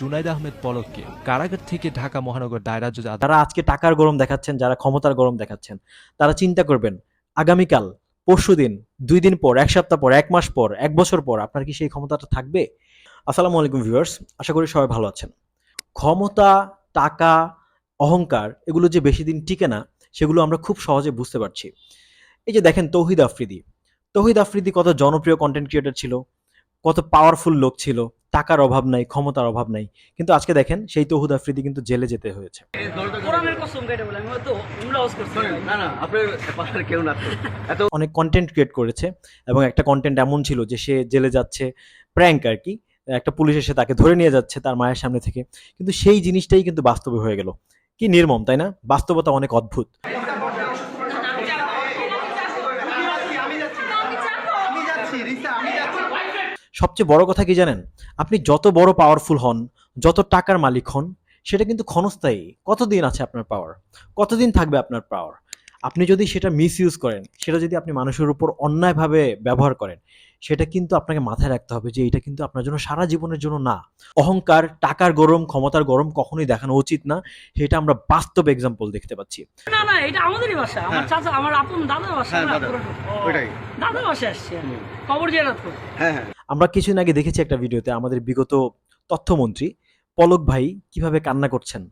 জুনাইদ আহমেদ পলককে কারাগার থেকে ঢাকা মহানগর দায়রা জজ যারা আজকে টাকার গরম দেখাচ্ছেন, যারা ক্ষমতার গরম দেখাচ্ছেন। তারা চিন্তা করবেন, আগামীকাল পরশুদিন দুই দিন পর, এক সপ্তাহ পর, এক মাস পর, এক বছর পর আপনার কি সেই ক্ষমতাটা থাকবে? আসসালামু আলাইকুম ভিউয়ার্স, আশা করি সবাই ভালো আছেন। ক্ষমতা, টাকা, অহংকার, এগুলো যে বেশি দিন টিকে না, সেগুলো আমরা খুব সহজে বুঝতে পারছি। এই যে দেখেন তৌহিদ আফ্রিদি। তৌহিদ আফ্রিদি কত জনপ্রিয় কন্টেন্ট ক্রিয়েটর ছিল, কত পাওয়ারফুল লোক ছিল টাকার অভাব নাই ক্ষমতার অভাব নাই। কিন্তু আজকে দেখেন সেই তৌহিদ আফ্রিদি কিন্তু জেলে যেতে হয়েছে। অনেক কন্টেন্ট ক্রিয়েট করেছে এবং একটা কন্টেন্ট এমন ছিল যে সে জেলে যাচ্ছে প্র্যাঙ্ক আর কি। একটা পুলিশ এসে তাকে ধরে নিয়ে যাচ্ছে তার মায়ের সামনে থেকে। কিন্তু সেই জিনিসটাই কিন্তু বাস্তবে হয়ে গেল। কি নির্মম তাই না? বাস্তবতা অনেক অদ্ভুত। সবচেয়ে বড় কথা কি জানেন? আপনি যত বড় পাওয়ারফুল হন যত টাকার মালিক হন সেটা কিন্তু ক্ষণস্থায়ী। কতদিন আছে আপনার পাওয়ার কতদিন থাকবে আপনার পাওয়ার আপনি যদি সেটা মিস ইউজ করেন সেটা যদি আপনি মানুষের উপর অন্যায়ভাবে ব্যবহার করেন সেটা কিন্তু আপনাকে মাথায় রাখতে হবে যে এটা কিন্তু আপনার জন্য সারা জীবনের জন্য না। অহংকার টাকার গরম ক্ষমতার গরম কখনোই দেখানো উচিত না। সেটা আমরা বাস্তব এক্সাম্পল দেখতে পাচ্ছি। না না এটা আমাদেরই বাসা আমার চাচা আমার আপন হ্যাঁ, দাদা। ওইটাই। দাদার বাসা আসছে। কবর জিয়ারত হ্যাঁ হ্যাঁ। আমরা কিছুদিন আগে দেখেছি একটা ভিডিওতে আমাদের বিগত তথ্যমন্ত্রী পলক ভাই কীভাবে কান্না করছেন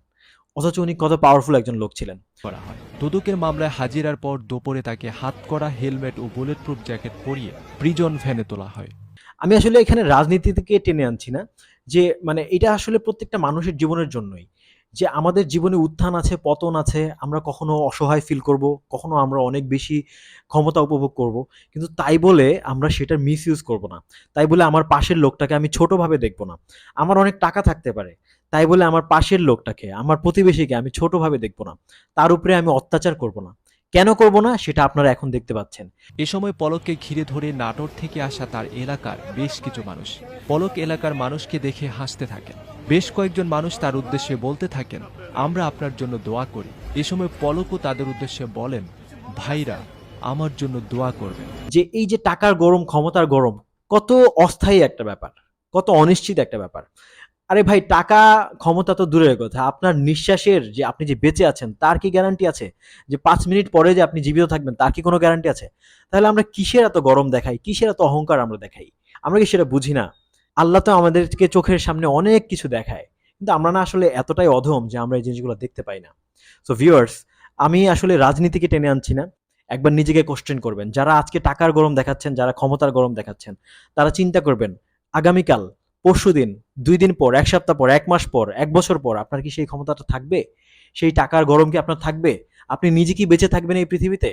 অথচ উনি কত পাওয়ারফুল একজন লোক ছিলেন। করা হয়। দুদকের মামলায় হাজিরার পর দুপুরে তাকে হাত করা হেলমেট ও বুলেট প্রুফ জ্যাকেট পরিয়ে প্রিজন ভ্যানে তোলা হয়। আমি আসলে এখানে রাজনীতি থেকে টেনে আনছি না যে মানে এটা আসলে প্রত্যেকটা মানুষের জীবনের জন্যই। যে আমাদের জীবনে উত্থান আছে, পতন আছে, আমরা কখনো অসহায় ফিল করব, কখনো আমরা অনেক বেশি ক্ষমতা উপভোগ করব। কিন্তু তাই বলে আমরা সেটার মিস ইউজ করব না। তাই বলে আমার পাশের লোকটাকে আমি ছোটোভাবে দেখব না। আমার অনেক টাকা থাকতে পারে। তাই বলে আমার পাশের লোকটাকে, আমার প্রতিবেশীকে আমি ছোটোভাবে দেখব না। তার উপরে আমি অত্যাচার করব না। কেন করব না সেটা আপনারা এখন দেখতে পাচ্ছেন। এ সময় পলককে ঘিরে ধরে নাটোর থেকে আসা তার এলাকার বেশ কিছু মানুষ। পলক এলাকার মানুষকে দেখে হাসতে থাকেন। বেশ কয়েকজন মানুষ তার উদ্দেশ্যে বলতে থাকেন, আমরা আপনার জন্য দোয়া করি। এ সময় পলকও তাদের উদ্দেশ্যে বলেন, ভাইরা, আমার জন্য দোয়া করবেন। যে এই যে টাকার গরম, ক্ষমতার গরম, কত অস্থায়ী একটা ব্যাপার, কত অনিশ্চিত একটা ব্যাপার। আরে ভাই, টাকা, ক্ষমতা তো দূরের কথা। আপনার নিঃশ্বাসের যে আপনি যে বেঁচে আছেন, তার কি গ্যারান্টি আছে? যে পাঁচ মিনিট পরে যে আপনি জীবিত থাকবেন, তার কি কোনো গ্যারান্টি আছে? তাহলে আমরা কিসের এত গরম দেখাই? কিসের এত অহংকার আমরা দেখাই? আমরা কি সেটা বুঝি না? আল্লাহ তো আমাদেরকে চোখের সামনে অনেক কিছু দেখায়। কিন্তু আমরা না আসলে এতটাই অধম যে আমরা এই জিনিসগুলো দেখতে পাই না। সো ভিউয়ার্স আমি আসলে রাজনীতিকে টেনে আনছি না। একবার নিজেকে কোশ্চেন করবেন। যারা আজকে টাকার গরম দেখাচ্ছেন, যারা ক্ষমতার গরম দেখাচ্ছেন, তারা চিন্তা করবেন, আগামীকাল পরশুদিন দুই দিন পর, এক সপ্তাহ পর, এক মাস পর, এক বছর পর আপনার কি সেই ক্ষমতাটা থাকবে? সেই টাকার গরম কি আপনার থাকবে? আপনি নিজে কি বেঁচে থাকবেন এই পৃথিবীতে?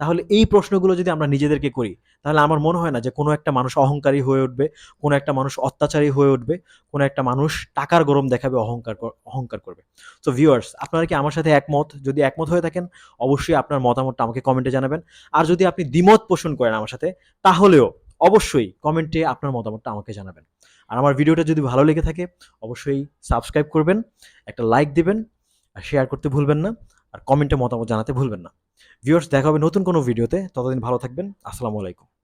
তাহলে এই প্রশ্নগুলো যদি আমরা নিজেদেরকে করি, তাহলে আমার মনে হয় না যে কোনো একটা মানুষ অহংকারী হয়ে উঠবে, কোনো একটা মানুষ অত্যাচারী হয়ে উঠবে, কোনো একটা মানুষ টাকার গরম দেখাবে, অহংকার অহংকার করবে। তো ভিউয়ার্স আপনারা কি আমার সাথে একমত? যদি একমত হয়ে থাকেন, অবশ্যই আপনার মতামতটা আমাকে কমেন্টে জানাবেন। আর যদি আপনি দ্বিমত পোষণ করেন আমার সাথে, তাহলেও অবশ্যই কমেন্টে আপনার মতামতটা আমাকে জানাবেন। আর আমার ভিডিওটা যদি ভালো লেগে থাকে, অবশ্যই সাবস্ক্রাইব করবেন, একটা লাইক দিবেন, আর শেয়ার করতে ভুলবেন না, আর কমেন্টে মতামত জানাতে ভুলবেন না। ভিউয়ার্স দেখা হবে নতুন কোনো ভিডিওতে। ততদিন ভালো থাকবেন। আসসালামু আলাইকুম।